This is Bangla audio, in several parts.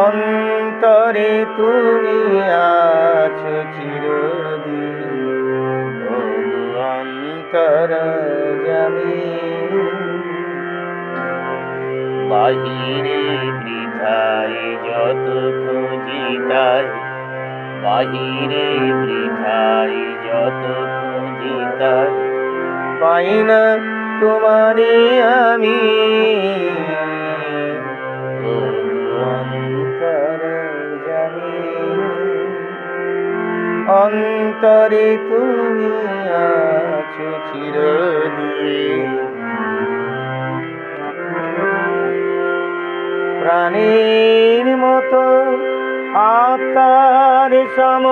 অন্তর তুমি আছো চিরদিন অন্তর জামি বাহিরে বৃথায় যত বাহিরে বৃথায় যত খুঁজি তাই পাই না তোমারে আমি। অন্তরে তুমি আছো চিরদিন। প্রাণীর মতো আত্মার সম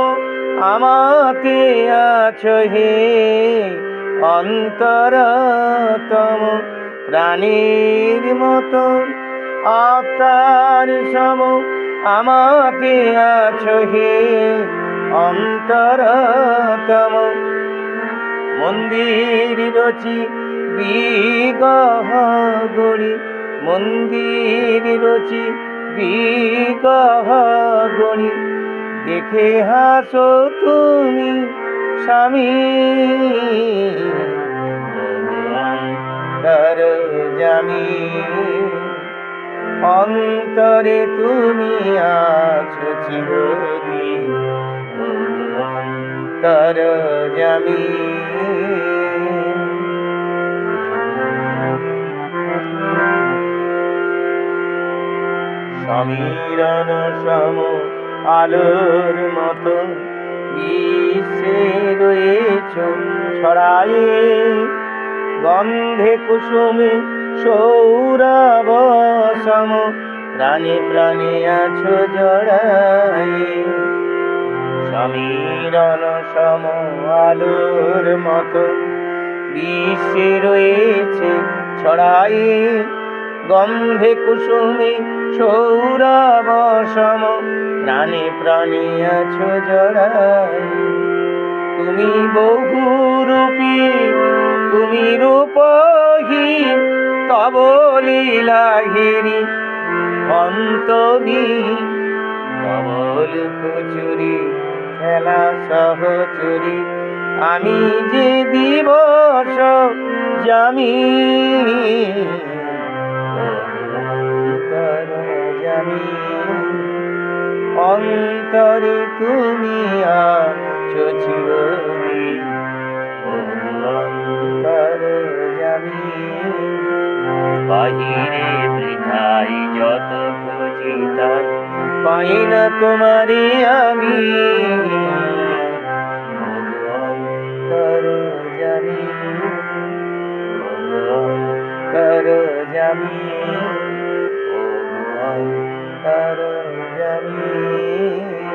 আমাতে আছো অন্তরতম প্রাণীর মতো। আত্মার সম আমাতে আছো অন্তরতম। মন্দির রচি বিগহ মন্দির রচি গড়ি দেখে হাসো তুমি স্বামী। অন্তর জামি অন্তরে তুমি আছো চিরদিন। অন্তর জামি। সমীরণ সম আলোর মতো বিশ্বে রয়েছ ছড়ায়ে গন্ধে কুসুমে সৌরভ সম প্রাণে প্রাণে আছো জড়ায়ে। সমীরণ সম আলোর মতো বিশ্বে রয়েছে ছড়ায়ে গন্ধে কুসুমে সৌরভ সম প্রাণে প্রাণে আছো জড়াই। তুমি বহুরূপী, তুমি রূপহীন তব লীলাহিরি অন্তবি কবল কচুরি, খেলা সহচুরি আমি যে দিবস জামি অন্তরে তুমি আছো চিরদিন। অন্তর জামি বাহিরে বৃথাই যত খুঁজি পাই না তোমারে আমি। অন্তর ও অন্তর জামি ও অন্তর জামি